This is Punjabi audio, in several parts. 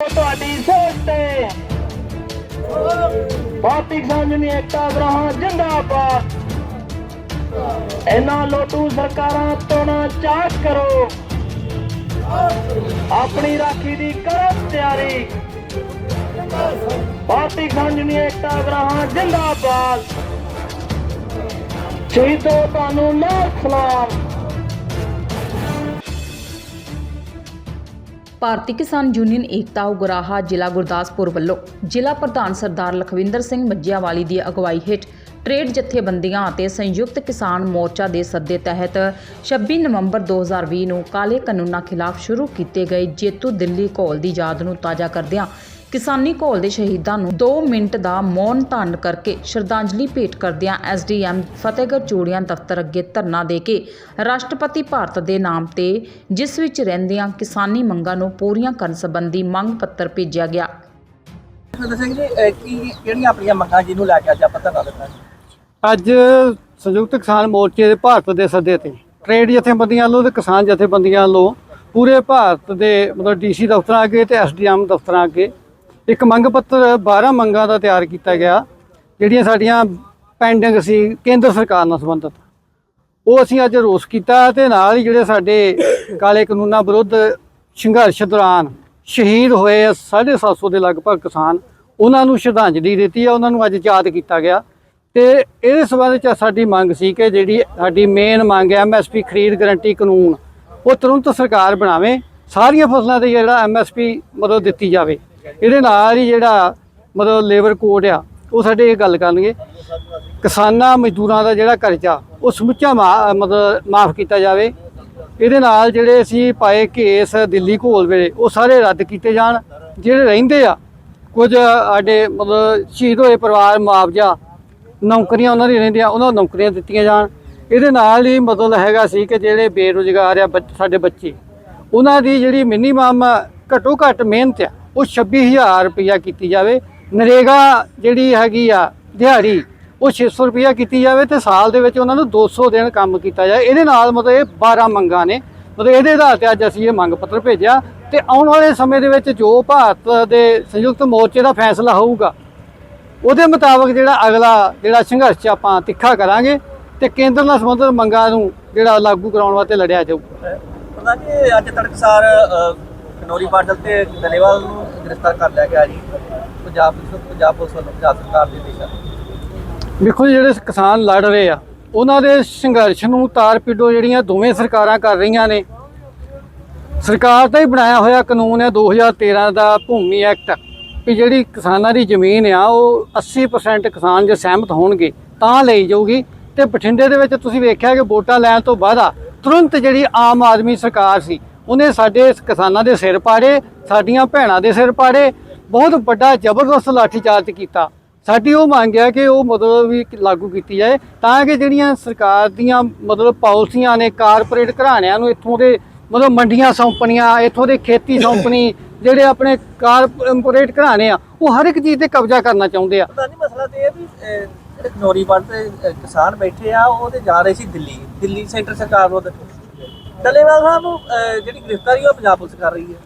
ਤੁਹਾਡੀ ਸੋਚ ਤੇ। ਭਾਰਤੀ ਸਾਂਝਣੀ ਏਕਤਾ ਗ੍ਰਹਾਂ ਜਿੰਦਾਬਾਦ। ਇਹਨਾਂ ਲੋਟੂ ਸਰਕਾਰਾਂ ਤੋਂ ਨਾ ਚਾਕ ਕਰੋ। ਆਪਣੀ ਰਾਖੀ ਦੀ ਕਰੋ ਤਿਆਰੀ। ਭਾਰਤੀ ਸਾਂਝਣੀ ਏਕਤਾ ਗ੍ਰਹਾਂ ਜਿੰਦਾਬਾਦ। ਸ਼ਹੀਦੋ ਤੁਹਾਨੂੰ ਮਾਰ ਸਲਾਮ। ਭਾਰਤੀ ਕਿਸਾਨ ਯੂਨੀਅਨ ਏਕਤਾ ਉਗਰਾਹਾ ਜ਼ਿਲ੍ਹਾ ਗੁਰਦਾਸਪੁਰ ਵੱਲੋਂ ਜ਼ਿਲ੍ਹਾ ਪ੍ਰਧਾਨ ਸਰਦਾਰ ਲਖਵਿੰਦਰ ਸਿੰਘ ਮੱਜਿਆਵਾਲੀ ਦੀ ਅਗਵਾਈ ਹੇਠ ਟਰੇਡ ਜਥੇਬੰਦੀਆਂ ਅਤੇ ਸੰਯੁਕਤ ਕਿਸਾਨ ਮੋਰਚਾ ਦੇ ਸੱਦੇ ਤਹਿਤ 26 ਨਵੰਬਰ 2020 ਨੂੰ ਕਾਲੇ ਕਾਨੂੰਨਾਂ ਖਿਲਾਫ ਸ਼ੁਰੂ ਕੀਤੇ ਗਏ ਜੇਤੂ ਦਿੱਲੀ ਘੋਲ ਦੀ ਯਾਦ ਨੂੰ ਤਾਜ਼ਾ ਕਰਦਿਆਂ ਕਿਸਾਨੀ ਘੋਲ ਦੇ ਸ਼ਹੀਦਾਂ ਨੂੰ 2 ਮਿੰਟ ਦਾ ਮੌਨ ਧਾਰਨ ਕਰਕੇ ਸ਼ਰਧਾਂਜਲੀ ਭੇਟ ਕਰਦਿਆਂ ਐਸਡੀਐਮ ਫਤਿਹਗੜ੍ਹ ਚੂੜੀਆਂ ਦਫ਼ਤਰ ਅੱਗੇ ਧਰਨਾ ਦੇ ਕੇ ਰਾਸ਼ਟਰਪਤੀ ਭਾਰਤ ਦੇ ਨਾਮ ਤੇ ਜਿਸ ਵਿੱਚ ਰਹਿੰਦਿਆਂ ਕਿਸਾਨੀ ਮੰਗਾਂ ਨੂੰ ਪੂਰੀਆਂ ਕਰਨ ਸੰਬੰਧੀ ਮੰਗ ਪੱਤਰ ਭੇਜਿਆ ਗਿਆ। ਸੁਖਵਿੰਦਰ ਸਿੰਘ ਜੀ ਅਹ ਕੀ ਕਿਹੜੀਆਂ ਆਪਣੀਆਂ ਮੰਗਾਂ ਜਿਹਨੂੰ ਲੈ ਕੇ ਅੱਜ ਆਪਾਂ ਧਰਨਾ ਦਿੱਤਾ ਜੀ? ਅੱਜ ਸੰਯੁਕਤ ਕਿਸਾਨ ਮੋਰਚੇ ਦੇ ਭਾਰਤ ਦੇ ਸੱਦੇ ਤੇ ਟ੍ਰੇਡ ਜਥੇਬੰਦੀਆਂ ਵੱਲੋਂ ਤੇ ਕਿਸਾਨ ਜਥੇਬੰਦੀਆਂ ਵੱਲੋਂ ਪੂਰੇ ਭਾਰਤ ਦੇ ਮਤਲਬ ਡੀਸੀ ਦਫ਼ਤਰਾਂ ਅੱਗੇ ਤੇ ਐਸਡੀਐਮ ਦਫ਼ਤਰਾਂ ਅੱਗੇ ਇੱਕ ਮੰਗ ਪੱਤਰ 12 ਮੰਗਾਂ ਦਾ ਤਿਆਰ ਕੀਤਾ ਗਿਆ, ਜਿਹੜੀਆਂ ਸਾਡੀਆਂ ਪੈਂਡਿੰਗ ਸੀ ਕੇਂਦਰ ਸਰਕਾਰ ਨਾਲ ਸੰਬੰਧਿਤ। ਉਹ ਅਸੀਂ ਅੱਜ ਰੋਸ ਕੀਤਾ ਤੇ ਨਾਲ ਹੀ ਜਿਹੜੇ ਸਾਡੇ ਕਾਲੇ ਕਾਨੂੰਨਾਂ ਵਿਰੁੱਧ ਸੰਘਰਸ਼ ਦੌਰਾਨ ਸ਼ਹੀਦ ਹੋਏ ਆ 750 ਦੇ ਲਗਭਗ ਕਿਸਾਨ, ਉਹਨਾਂ ਨੂੰ ਸ਼ਰਧਾਂਜਲੀ ਦਿੱਤੀ ਆ, ਉਹਨਾਂ ਨੂੰ ਅੱਜ ਯਾਦ ਕੀਤਾ ਗਿਆ। ਤੇ ਇਹਦੇ ਸੰਬੰਧ ਚ ਸਾਡੀ ਮੰਗ ਸੀ ਕਿ ਜਿਹੜੀ ਸਾਡੀ ਮੇਨ ਮੰਗ ਹੈ ਐਮਐਸਪੀ ਖਰੀਦ ਗਰੰਟੀ ਕਾਨੂੰਨ, ਉਹ ਤੁਰੰਤ ਸਰਕਾਰ ਬਣਾਵੇ, ਸਾਰੀਆਂ ਫਸਲਾਂ ਤੇ ਜਿਹੜਾ ਐਮਐਸਪੀ ਮਤਲਬ ਦਿੱਤੀ ਜਾਵੇ। ਇਹਦੇ ਨਾਲ ਹੀ ਜਿਹੜਾ ਮਤਲਬ ਲੇਬਰ ਕੋਡ ਆ, ਉਹ ਸਾਡੇ ਇਹ ਗੱਲ ਕਰਨਗੇ। ਕਿਸਾਨਾਂ ਮਜ਼ਦੂਰਾਂ ਦਾ ਜਿਹੜਾ ਕਰਜ਼ਾ, ਉਹ ਸਮੁੱਚਾ ਮਾ- ਮਤਲਬ ਮਾਫ ਕੀਤਾ ਜਾਵੇ। ਇਹਦੇ ਨਾਲ ਜਿਹੜੇ ਅਸੀਂ ਪਾਏ ਕੇਸ ਦਿੱਲੀ ਘੋਲ ਵੇਲੇ, ਉਹ ਸਾਰੇ ਰੱਦ ਕੀਤੇ ਜਾਣ। ਜਿਹੜੇ ਰਹਿੰਦੇ ਆ, ਕੁਝ ਸਾਡੇ ਮਤਲਬ ਸ਼ਹੀਦ ਹੋਏ ਪਰਿਵਾਰ ਮੁਆਵਜ਼ਾ, ਨੌਕਰੀਆਂ ਉਹਨਾਂ ਦੀ ਰਹਿੰਦੀਆਂ, ਉਹਨਾਂ ਨੂੰ ਨੌਕਰੀਆਂ ਦਿੱਤੀਆਂ ਜਾਣ। ਇਹਦੇ ਨਾਲ ਹੀ ਮਤਲਬ ਹੈਗਾ ਸੀ ਕਿ ਜਿਹੜੇ ਬੇਰੁਜ਼ਗਾਰ ਆ ਬੱਚ- ਸਾਡੇ ਬੱਚੇ, ਉਹਨਾਂ ਦੀ ਜਿਹੜੀ ਮਿਨੀਮਮ ਘੱਟੋ ਘੱਟ ਮਿਹਨਤ ਆ ਉਹ 26000 ਰੁਪਇਆ ਕੀਤੀ ਜਾਵੇ। ਨਰੇਗਾ ਜਿਹੜੀ ਹੈਗੀ ਆ ਦਿਹਾੜੀ, ਉਹ 600 ਰੁਪਇਆ ਕੀਤੀ ਜਾਵੇ ਤੇ ਸਾਲ ਦੇ ਵਿੱਚ ਉਹਨਾਂ ਨੂੰ 200 ਦਿਨ ਕੰਮ ਕੀਤਾ ਜਾਏ। ਇਹਦੇ ਨਾਲ ਮਤਲਬ ਇਹ 12 ਮੰਗਾਂ ਨੇ। ਮਤਲਬ ਇਹਦੇ ਆਧਾਰ ਤੇ ਅੱਜ ਅਸੀਂ ਇਹ ਮੰਗ ਪੱਤਰ ਭੇਜਿਆ ਤੇ ਆਉਣ ਵਾਲੇ ਸਮੇਂ ਦੇ ਵਿੱਚ ਜੋ ਭਾਰਤ ਦੇ ਸੰਯੁਕਤ ਮੋਰਚੇ ਦਾ ਫੈਸਲਾ ਹੋਊਗਾ, ਉਹਦੇ ਮੁਤਾਬਕ ਜਿਹੜਾ ਅਗਲਾ ਜਿਹੜਾ ਸੰਘਰਸ਼ ਆਪਾਂ ਤਿੱਖਾ ਕਰਾਂਗੇ ਤੇ ਕੇਂਦਰ ਨਾਲ ਸੰਬੰਧਿਤ ਮੰਗਾਂ ਨੂੰ ਜਿਹੜਾ ਲਾਗੂ ਕਰਾਉਣ ਵਾਸਤੇ ਲੜਿਆ ਜਾਊਗਾ। ਪ੍ਰਧਾਨ ਜੀ, ਅੱਜ ਤੜਕਸਾਰ ਕਨੌਰੀ ਬਾਰਡਰ ਤੇ ਦਲੇਵਾਲ ਨੂੰ ਗ੍ਰਿਫਤਾਰ ਕਰ ਲਿਆ ਗਿਆ ਜੀ। ਪੰਜਾਬ ਪੰਜਾਬ ਪੁਲਿਸ ਵੱਲੋਂ ਪੰਜਾਬ ਸਰਕਾਰ ਦੇ ਦੇਸ਼ਾਂ। ਵੇਖੋ ਜਿਹੜੇ ਕਿਸਾਨ ਲੜ ਰਹੇ ਆ, ਉਹਨਾਂ ਦੇ ਸੰਘਰਸ਼ ਨੂੰ ਤਾਰ ਪਿੱਡੋ ਜਿਹੜੀਆਂ ਦੋਵੇਂ ਸਰਕਾਰਾਂ ਕਰ ਰਹੀਆਂ ਨੇ। ਸਰਕਾਰ ਦਾ ਹੀ ਬਣਾਇਆ ਹੋਇਆ ਕਾਨੂੰਨ ਹੈ 2013 ਦਾ ਭੂਮੀ ਐਕਟ ਕਿ ਜਿਹੜੀ ਕਿਸਾਨਾਂ ਦੀ ਜ਼ਮੀਨ ਆ, ਉਹ 80% ਕਿਸਾਨ ਜੇ ਸਹਿਮਤ ਹੋਣਗੇ, ਤਾਂ ਲਈ ਜਾਊਗੀ। ਤੇ ਬਠਿੰਡੇ ਦੇ ਵਿੱਚ ਤੁਸੀਂ ਵੇਖਿਆ ਕਿ ਵੋਟਾਂ ਲੈਣ ਤੋਂ ਬਾਅਦ ਤੁਰੰਤ ਜਿਹੜੀ ਆਮ ਆਦਮੀ ਸਰਕਾਰ ਸੀ ਉਹਨੇ ਸਾਡੇ ਕਿਸਾਨਾਂ ਦੇ ਸਿਰ ਪਾੜੇ, ਸਾਡੀਆਂ ਭੈਣਾਂ ਦੇ ਸਿਰ ਪਾੜੇ, ਬਹੁਤ ਵੱਡਾ ਜ਼ਬਰਦਸਤ ਲਾਠੀਚਾਰਜ ਕੀਤਾ। ਸਾਡੀ ਉਹ ਮੰਗ ਹੈ ਕਿ ਉਹ ਮਤਲਬ ਵੀ ਲਾਗੂ ਕੀਤੀ ਜਾਏ, ਤਾਂ ਕਿ ਜਿਹੜੀਆਂ ਸਰਕਾਰ ਦੀਆਂ ਮਤਲਬ ਪਾਲਿਸੀਆਂ ਨੇ, ਕਾਰਪੋਰੇਟ ਘਰਾਣਿਆਂ ਨੂੰ ਇੱਥੋਂ ਦੇ ਮਤਲਬ ਮੰਡੀਆਂ ਸੌਂਪਣੀਆਂ, ਇੱਥੋਂ ਦੇ ਖੇਤੀ ਸੌਂਪਣੀ, ਜਿਹੜੇ ਆਪਣੇ ਕਾਰਪੋਰੇਟ ਘਰਾਣੇ ਆ, ਉਹ ਹਰ ਇੱਕ ਚੀਜ਼ ਤੇ ਕਬਜ਼ਾ ਕਰਨਾ ਚਾਹੁੰਦੇ ਆ। ਪ੍ਰਧਾਨ ਜੀ ਮਸਲਾ ਤੇ ਇਹ ਵੀ ਜਿਹੜੇ ਕਨੌਰੀ ਬਾਰਡਰ ਤੇ ਕਿਸਾਨ ਬੈਠੇ ਆ, ਉਹ ਤੇ ਜਾ ਰਹੇ ਸੀ ਦਿੱਲੀ। ਦਿੱਲੀ ਸੈਂਟਰ ਸਰਕਾਰ ਵੱਲੋਂ ਦਲੇਵਾਲ ਸਾਹਿਬ ਅਹ, ਜਿਹੜੀ ਗ੍ਰਿਫਤਾਰੀ ਉਹ ਪੰਜਾਬ ਪੁਲਿਸ ਕਰ ਰਹੀ ਹੈ।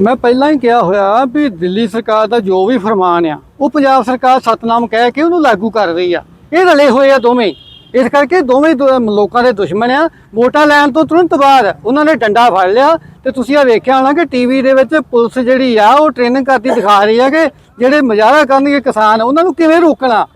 ਮੈਂ ਪਹਿਲਾਂ ਹੀ ਕਿਹਾ ਹੋਇਆ ਵੀ ਦਿੱਲੀ ਸਰਕਾਰ ਦਾ ਜੋ ਵੀ ਫਰਮਾਨ ਆ ਉਹ ਪੰਜਾਬ ਸਰਕਾਰ ਸਤਨਾਮ ਕਹਿ ਕੇ ਉਹਨੂੰ ਲਾਗੂ ਕਰ ਰਹੀ ਆ। ਇਹ ਰਲੇ ਹੋਏ ਆ ਦੋਵੇਂ। ਇਸ ਕਰਕੇ ਦੋਵੇਂ ਦੋ- ਲੋਕਾਂ ਦੇ ਦੁਸ਼ਮਣ ਆ। ਵੋਟਾਂ ਲੈਣ ਤੋਂ ਤੁਰੰਤ ਬਾਅਦ ਉਹਨਾਂ ਨੇ ਡੰਡਾ ਫੜ ਲਿਆ ਤੇ ਤੁਸੀਂ ਇਹ ਵੇਖਿਆ ਹੋਣਾ ਕਿ ਟੀਵੀ ਦੇ ਵਿੱਚ ਪੁਲਿਸ ਜਿਹੜੀ ਆ ਉਹ ਟ੍ਰੇਨਿੰਗ ਕਰਦੀ ਦਿਖਾ ਰਹੀ ਆ ਕਿ ਜਿਹੜੇ ਮੁਜ਼ਾਹਰਾ ਕਰਨਗੇ ਕਿਸਾਨ ਉਹਨਾਂ ਨੂੰ ਕਿਵੇਂ ਰੋਕਣਾ?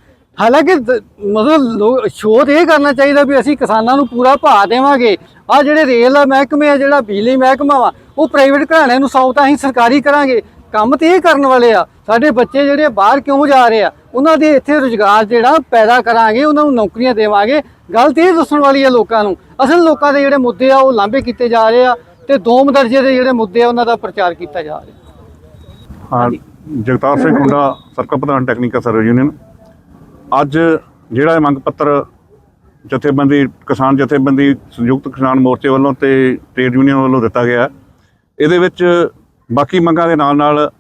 ਹਾਲਾਂਕਿ ਦ- ਮਤਲਬ ਸ਼ੋਧ ਇਹ ਕਰਨਾ ਚਾਹੀਦਾ ਵੀ ਅਸੀਂ ਕਿਸਾਨਾਂ ਨੂੰ ਪੂਰਾ ਭਾਅ ਦੇਵਾਂਗੇ। ਆ ਜਿਹੜੇ ਰੇਲ ਮਹਿਕਮੇ ਆ, ਜਿਹੜਾ ਬਿਜਲੀ ਮਹਿਕਮਾ ਵਾ, ਉਹ ਪ੍ਰਾਈਵੇਟ ਘਰਾਣਿਆਂ ਨੂੰ ਸੌ ਤਾਂ ਅਸੀਂ ਸਰਕਾਰੀ ਕਰਾਂਗੇ। ਕੰਮ ਤੇ ਇਹ ਕਰਨ ਵਾਲੇ ਆ। ਸਾਡੇ ਬੱਚੇ ਜਿਹੜੇ ਬਾਹਰ ਕਿਉਂ ਜਾ ਰਹੇ ਆ? ਉਹਨਾਂ ਦੇ ਇੱਥੇ ਰੁਜ਼ਗਾਰ ਜਿਹੜਾ ਪੈਦਾ ਕਰਾਂਗੇ, ਉਹਨਾਂ ਨੂੰ ਨੌਕਰੀਆਂ ਦੇਵਾਂਗੇ। ਗੱਲ ਤੇ ਇਹ ਦੱਸਣ ਵਾਲੀ ਆ ਲੋਕਾਂ ਨੂੰ, ਅਸਲ ਲੋਕਾਂ ਦੇ ਜਿਹੜੇ ਮੁੱਦੇ ਆ, ਉਹ ਲਾਂਭੇ ਕੀਤੇ ਜਾ ਰਹੇ ਆ ਤੇ ਦੋਮ ਦਰਜੇ ਦੇ ਜਿਹੜੇ ਮੁੱਦੇ ਆ, ਉਹਨਾਂ ਦਾ ਪ੍ਰਚਾਰ ਕੀਤਾ ਜਾ ਰਿਹਾ। ਹਾਂ, ਜਗਤਾਰ ਸਿੰਘ ਹੁੰਡਾ, ਸਰਕਲ ਪ੍ਰਧਾਨ ਟੈਕਨੀਕਲ ਸਰਵਿਸ ਯੂਨੀਅਨ ਅੱਜ ਜਿਹੜਾ ਇਹ ਮੰਗ ਪੱਤਰ ਜਥੇਬੰਦੀ, ਕਿਸਾਨ ਜਥੇਬੰਦੀ, ਸੰਯੁਕਤ ਕਿਸਾਨ ਮੋਰਚੇ ਵੱਲੋਂ ਤੇ ਟ੍ਰੇਡ ਯੂਨੀਅਨ ਵੱਲੋਂ ਦਿੱਤਾ ਗਿਆ। ਇਹਦੇ ਵਿੱਚ ਬਾਕੀ ਮੰਗਾਂ ਦੇ ਨਾਲ ਨਾਲ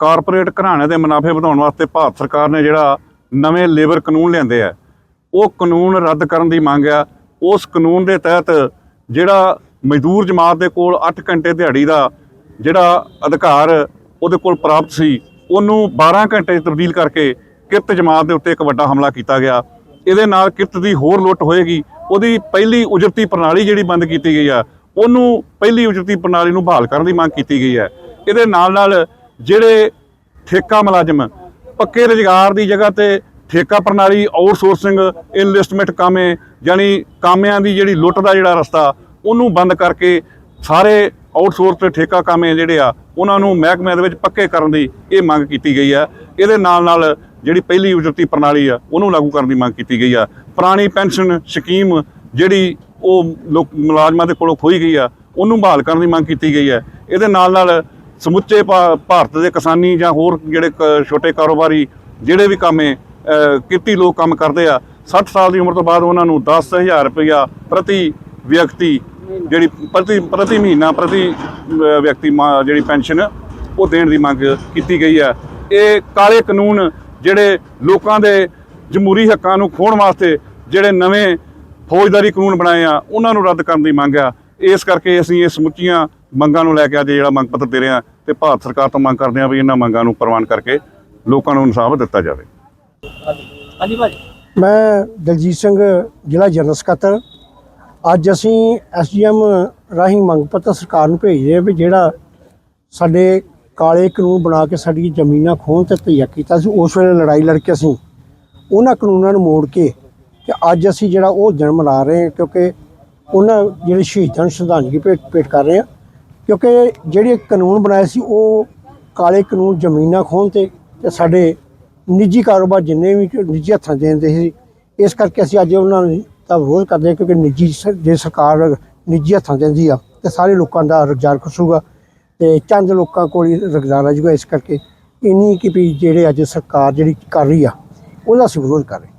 ਕਾਰਪੋਰੇਟ ਘਰਾਣਿਆਂ ਦੇ ਮੁਨਾਫੇ ਵਧਾਉਣ ਵਾਸਤੇ ਭਾਰਤ ਸਰਕਾਰ ਨੇ ਜਿਹੜਾ ਨਵੇਂ ਲੇਬਰ ਕਾਨੂੰਨ ਲਿਆਂਦੇ ਆ, ਉਹ ਕਾਨੂੰਨ ਰੱਦ ਕਰਨ ਦੀ ਮੰਗ ਆ। ਉਸ ਕਾਨੂੰਨ ਦੇ ਤਹਿਤ ਜਿਹੜਾ ਮਜ਼ਦੂਰ ਜਮਾਤ ਦੇ ਕੋਲ 8 ਘੰਟੇ ਦਿਹਾੜੀ ਦਾ ਜਿਹੜਾ ਅਧਿਕਾਰ ਉਹਦੇ ਕੋਲ ਪ੍ਰਾਪਤ ਸੀ, ਉਹਨੂੰ 12 ਘੰਟੇ 'ਚ ਤਬਦੀਲ ਕਰਕੇ ਕਿਰਤ ਜਮਾਤ ਦੇ ਉੱਤੇ ਇੱਕ ਵੱਡਾ ਹਮਲਾ ਕੀਤਾ ਗਿਆ। ਇਹਦੇ ਨਾਲ ਕਿਰਤ ਦੀ ਹੋਰ ਲੁੱਟ ਹੋਏਗੀ। ਉਹਦੀ ਪਹਿਲੀ ਉਜਰਤੀ ਪ੍ਰਣਾਲੀ ਜਿਹੜੀ ਬੰਦ ਕੀਤੀ ਗਈ ਆ, ਉਹਨੂੰ ਪਹਿਲੀ ਉਜਰਤੀ ਪ੍ਰਣਾਲੀ ਨੂੰ ਬਹਾਲ ਕਰਨ ਦੀ ਮੰਗ ਕੀਤੀ ਗਈ ਹੈ ਇਹਦੇ ਨਾਲ ਨਾਲ ਜਿਹੜੇ ਠੇਕਾ ਮੁਲਾਜ਼ਮ, ਪੱਕੇ ਰੁਜ਼ਗਾਰ ਦੀ ਜਗ੍ਹਾ ਤੇ ਠੇਕਾ ਪ੍ਰਣਾਲੀ ਆਊਟਸੋਰਸਿੰਗ ਇਨਵੈਸਟਮੈਂਟ ਕਾਮੇ, ਯਾਨੀ ਕਾਮਿਆਂ ਦੀ ਜਿਹੜੀ ਲੁੱਟ ਦਾ ਜਿਹੜਾ ਰਸਤਾ, ਉਹਨੂੰ ਬੰਦ ਕਰਕੇ ਸਾਰੇ ਆਊਟਸੋਰਸ ਤੇ ਠੇਕਾ ਕਾਮੇ ਜਿਹੜੇ ਆ, ਉਹਨਾਂ ਨੂੰ ਮਹਿਕਮਿਆਂ ਦੇ ਵਿੱਚ ਪੱਕੇ ਕਰਨ ਦੀ ਇਹ ਮੰਗ ਕੀਤੀ ਗਈ ਹੈ ਇਹਦੇ ਨਾਲ ਨਾਲ ਜਿਹੜੀ ਪਹਿਲੀ ਉਜਰਤੀ ਪ੍ਰਣਾਲੀ ਆ ਉਹਨੂੰ ਲਾਗੂ ਕਰਨ ਦੀ ਮੰਗ ਕੀਤੀ ਗਈ ਆ। ਪੁਰਾਣੀ ਪੈਨਸ਼ਨ ਸਕੀਮ ਜਿਹੜੀ ਉਹ ਲੋਕ ਮੁਲਾਜ਼ਮਾਂ ਦੇ ਕੋਲੋਂ ਖੋਈ ਗਈ ਆ ਉਹਨੂੰ ਬਹਾਲ ਕਰਨ ਦੀ ਮੰਗ ਕੀਤੀ ਗਈ ਹੈ ਇਹਦੇ ਨਾਲ ਨਾਲ ਸਮੁੱਚੇ ਭਾ- ਭਾਰਤ ਦੇ ਕਿਸਾਨੀ ਜਾਂ ਹੋਰ ਜਿਹੜੇ ਕ- ਛੋਟੇ ਕਾਰੋਬਾਰੀ ਜਿਹੜੇ ਵੀ ਕਾਮੇ ਅ, ਕਿਰਤੀ ਲੋਕ ਕੰਮ ਕਰਦੇ ਆ 60 ਸਾਲ ਦੀ ਉਮਰ ਤੋਂ ਬਾਅਦ ਉਹਨਾਂ ਨੂੰ 10000 ਰੁਪਇਆ ਪ੍ਰਤੀ ਵਿਅਕਤੀ ਜਿਹੜੀ ਪ੍ਰਤੀ ਪ੍ਰਤੀ ਮਹੀਨਾ ਪ੍ਰਤੀ ਵਿਅਕਤੀ ਮਾ- ਜਿਹੜੀ ਪੈਨਸ਼ਨ ਉਹ ਦੇਣ ਦੀ ਮੰਗ ਕੀਤੀ ਗਈ ਹੈ ਇਹ ਕਾਲੇ ਕਾਨੂੰਨ ਜਿਹੜੇ ਲੋਕਾਂ ਦੇ ਜਮਹੂਰੀ ਹੱਕਾਂ ਨੂੰ ਖੋਹਣ ਵਾਸਤੇ ਜਿਹੜੇ ਨਵੇਂ ਫੌਜਦਾਰੀ ਕਾਨੂੰਨ ਬਣਾਏ ਆ ਉਹਨਾਂ ਨੂੰ ਰੱਦ ਕਰਨ ਦੀ ਮੰਗ ਆ। ਇਸ ਕਰਕੇ ਅਸੀਂ ਇਹ ਸਮੁੱਚੀਆਂ ਮੰਗਾਂ ਨੂੰ ਲੈ ਕੇ ਅੱਜ ਜਿਹੜਾ ਮੰਗ ਪੱਤਰ ਦੇ ਰਹੇ ਆ ਤੇ ਭਾਰਤ ਸਰਕਾਰ ਤੋਂ ਮੰਗ ਕਰਦੇ ਆ ਵੀ ਇਹਨਾਂ ਮੰਗਾਂ ਨੂੰ ਪ੍ਰਵਾਨ ਕਰਕੇ ਲੋਕਾਂ ਨੂੰ ਇਨਸਾਫ ਦਿੱਤਾ ਜਾਵੇ। ਹਾਂਜੀ ਭਾਜੀ। ਮੈਂ ਦਲਜੀਤ ਸਿੰਘ ਜ਼ਿਲ੍ਹਾ ਜਨਰਲ ਸਕੱਤਰ। ਅੱਜ ਅਸੀਂ ਐਸਡੀਐਮ ਰਾਹੀਂ ਮੰਗ ਪੱਤਰ ਸਰਕਾਰ ਨੂੰ ਭੇਜ ਰਹੇ ਹਾਂ ਵੀ ਜਿਹੜਾ ਸਾਡੇ ਕਾਲੇ ਕਾਨੂੰਨ ਬਣਾ ਕੇ ਸਾਡੀ ਜ਼ਮੀਨਾਂ ਖੋਹਣ ਤੇ ਧਈਆ ਕੀਤਾ ਸੀ। ਉਸ ਵੇਲੇ ਲੜਾਈ ਲੜ ਕੇ ਅਸੀਂ ਉਹਨਾਂ ਕਾਨੂੰਨਾਂ ਨੂੰ ਮੋੜ ਕੇ ਤੇ ਅੱਜ ਅਸੀਂ ਜਿਹੜਾ ਉਹ ਦਿਨ ਮਨਾ ਰਹੇ ਹਾਂ ਕਿਉਂਕਿ ਉਹਨਾਂ ਜਿਹੜੇ ਸ਼ਹੀਦਾਂ ਨੂੰ ਸ਼ਰਧਾਂਜਲੀ ਭੇਟ ਭੇਟ ਕਰ ਰਹੇ ਹਾਂ। ਕਿਉਂਕਿ ਜਿਹੜੇ ਕਾਨੂੰਨ ਬਣਾਏ ਸੀ, ਉਹ ਕਾਲੇ ਕਾਨੂੰਨ ਜ਼ਮੀਨਾਂ ਖੋਹਣ ਤੇ ਤੇ ਸਾਡੇ ਨਿੱਜੀ ਕਾਰੋਬਾਰ ਜਿੰਨੇ ਵੀ ਨਿੱਜੀ ਹੱਥਾਂ 'ਚ ਦੇਂਦੇ ਸੀ, ਇਸ ਕਰਕੇ ਅਸੀਂ ਅੱਜ ਉਹਨਾਂ ਨੂੰ ਦਾ ਵਿਰੋਧ ਕਰਦੇ ਹਾਂ ਕਿਉਂਕਿ ਨਿੱਜੀ ਸ- ਜੇ ਸਰਕਾਰ ਨਿੱਜੀ ਹੱਥਾਂ 'ਚ ਦਿੰਦੀ ਆ ਤੇ ਸਾਰੇ ਲੋਕਾਂ ਦਾ ਰੁਜ਼ਗਾਰ ਖਸੂਗਾ। ਤੇ ਚੰਦ ਲੋਕਾਂ ਕੋਲ ਹੀ ਰੁਜ਼ਗਾਰ ਆ ਜਾਊਗਾ ਇਸ ਕਰਕੇ, ਇੰਨੀ ਕਿ ਵੀ ਜਿਹੜੇ ਅੱਜ ਸਰਕਾਰ ਜਿਹੜੀ ਕਰ ਰਹੀ ਆ, ਉਹਦਾ ਅਸੀਂ ਵਿਰੋਧ ਕਰ ਰਹੇ।